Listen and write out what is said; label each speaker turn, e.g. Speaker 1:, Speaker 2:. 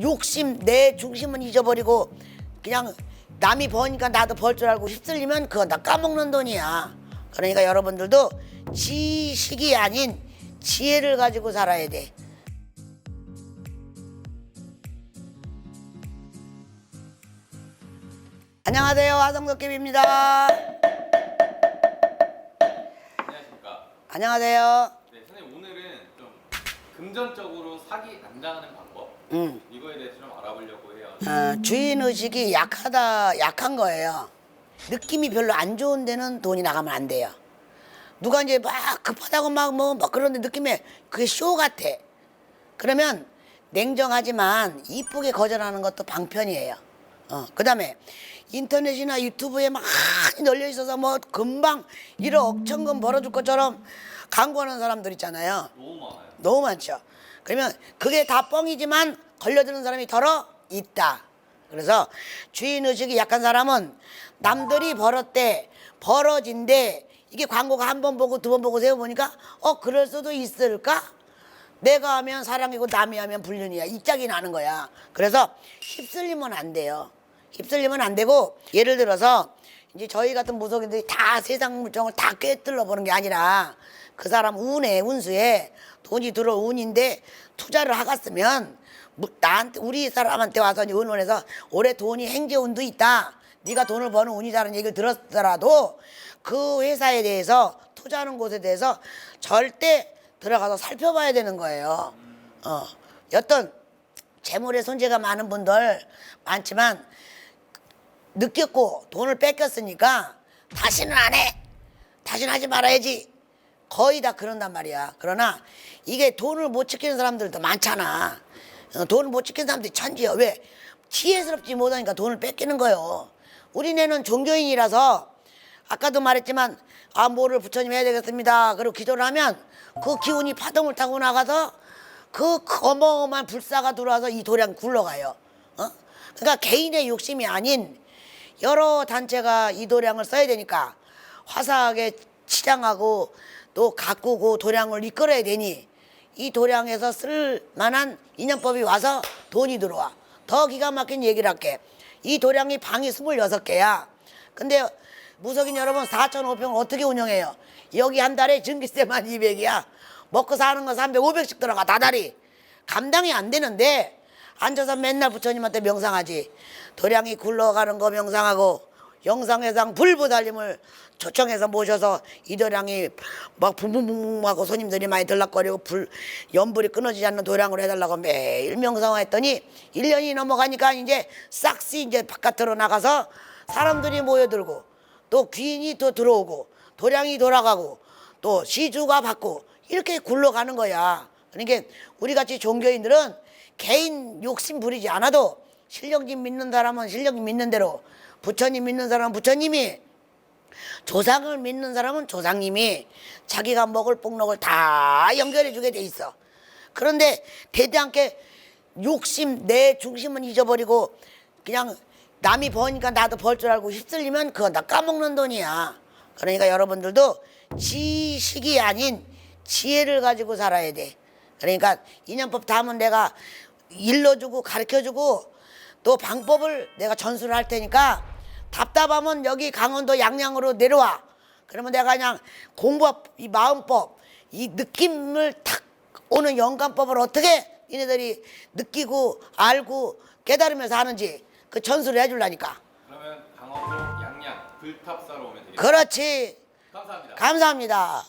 Speaker 1: 욕심 내 중심은 잊어버리고 그냥 남이 버니까 나도 벌 줄 알고 휩쓸리면 그건 다 까먹는 돈이야. 그러니까 여러분들도 지식이 아닌 지혜를 가지고 살아야 돼. 안녕하세요. 화성도깨비입니다.
Speaker 2: 안녕하십니까.
Speaker 1: 안녕하세요.
Speaker 2: 네, 선생님 오늘은 좀 금전적으로 사기 안 당하는 방법
Speaker 1: 음.
Speaker 2: 이거에 대해서 좀 알아보려고 해요.
Speaker 1: 어, 주인 의식이 약하다 약한 거예요. 느낌이 별로 안 좋은 데는 돈이 나가면 안 돼요. 누가 이제 막 급하다고 막 뭐 막 그런데 느낌에 그게 쇼 같아. 그러면 냉정하지만 이쁘게 거절하는 것도 방편이에요. 어, 그다음에 인터넷이나 유튜브에 많이 널려 있어서 뭐 금방 1억 천금 벌어줄 것처럼 광고하는 사람들 있잖아요.
Speaker 2: 너무 많아요.
Speaker 1: 너무 많죠. 그러면 그게 다 뻥이지만 걸려드는 사람이 덜어 있다. 그래서 주인 의식이 약한 사람은 남들이 벌었대 벌어진대 이게 광고가 한 번 보고 두 번 보고 세번 보니까 어 그럴 수도 있을까? 내가 하면 사랑이고 남이 하면 불륜이야 이 짝이 나는 거야. 그래서 휩쓸리면 안 돼요. 휩쓸리면 안 되고 예를 들어서 이제 저희 같은 무속인들이 다 세상 물정을 다 꿰뚫어 보는 게 아니라 그 사람 운에 운수에 돈이 들어올 운인데 투자를 하갔으면 무- 나한테 우리 사람한테 와서 의논해서 올해 돈이 행제 운도 있다. 네가 돈을 버는 운이다라는 얘기를 들었더라도 그 회사에 대해서 투자하는 곳에 대해서 절대 들어가서 살펴봐야 되는 거예요. 어, 어떤 재물에 손재가 많은 분들 많지만 느꼈고 돈을 뺏겼으니까 다시는 안 해. 다시는 하지 말아야지. 거의 다 그런단 말이야. 그러나 이게 돈을 못 지키는 사람들도 많잖아. 어, 돈을 못 지키는 사람들이 천지야. 왜? 지혜스럽지 못하니까 돈을 뺏기는 거요. 우리네는 종교인이라서 아까도 말했지만 아 뭐를 부처님 해야 되겠습니다. 그리고 기도를 하면 그 기운이 파동을 타고 나가서 그 어마어마한 불사가 들어와서 이 도량 굴러가요. 어? 그러니까 개인의 욕심이 아닌 여러 단체가 이 도량을 써야 되니까 화사하게 치장하고 또 가꾸고 도량을 이끌어야 되니 이 도량에서 쓸 만한 인연법이 와서 돈이 들어와. 더 기가 막힌 얘기를 할게. 이 도량이 방이 26개야. 근데 무속인 여러분 4,500을 어떻게 운영해요? 여기 한 달에 전기세만 200이야. 먹고 사는 거 300, 500씩 들어가 다달이. 감당이 안 되는데 앉아서 맨날 부처님한테 명상하지. 도량이 굴러가는 거 명상하고 영상회상 불보살님을 초청해서 모셔서 이 도량이 막 붕붕붕붕 하고 손님들이 많이 들락거리고 불 연불이 끊어지지 않는 도량으로 해달라고 매일 명상했더니 1년이 넘어가니까 이제 싹시 이제 바깥으로 나가서 사람들이 모여들고 또 귀인이 또 들어오고 도량이 돌아가고 또 시주가 받고 이렇게 굴러가는 거야. 그러니까 우리 같이 종교인들은 개인 욕심 부리지 않아도 신령님 믿는 사람은 신령님 믿는 대로 부처님 믿는 사람은 부처님이 조상을 믿는 사람은 조상님이 자기가 먹을 복록을 다 연결해 주게 돼 있어. 그런데 대대함께 욕심 내 중심은 잊어버리고 그냥 남이 버니까 나도 벌 줄 알고 휩쓸리면 그건 다 까먹는 돈이야. 그러니까 여러분들도 지식이 아닌 지혜를 가지고 살아야 돼. 그러니까 인연법 다음은 내가 일러주고 가르쳐주고 또 방법을 내가 전수를 할 테니까 답답하면 여기 강원도 양양으로 내려와. 그러면 내가 그냥 공법, 이 마음법, 이 느낌을 탁 오는 영감법을 어떻게 니네들이 느끼고 알고 깨달으면서 하는지 그 전수를 해줄라니까.
Speaker 2: 그러면 강원도 양양 불탑사로 오면 되겠습니다.
Speaker 1: 그렇지.
Speaker 2: 감사합니다.
Speaker 1: 감사합니다.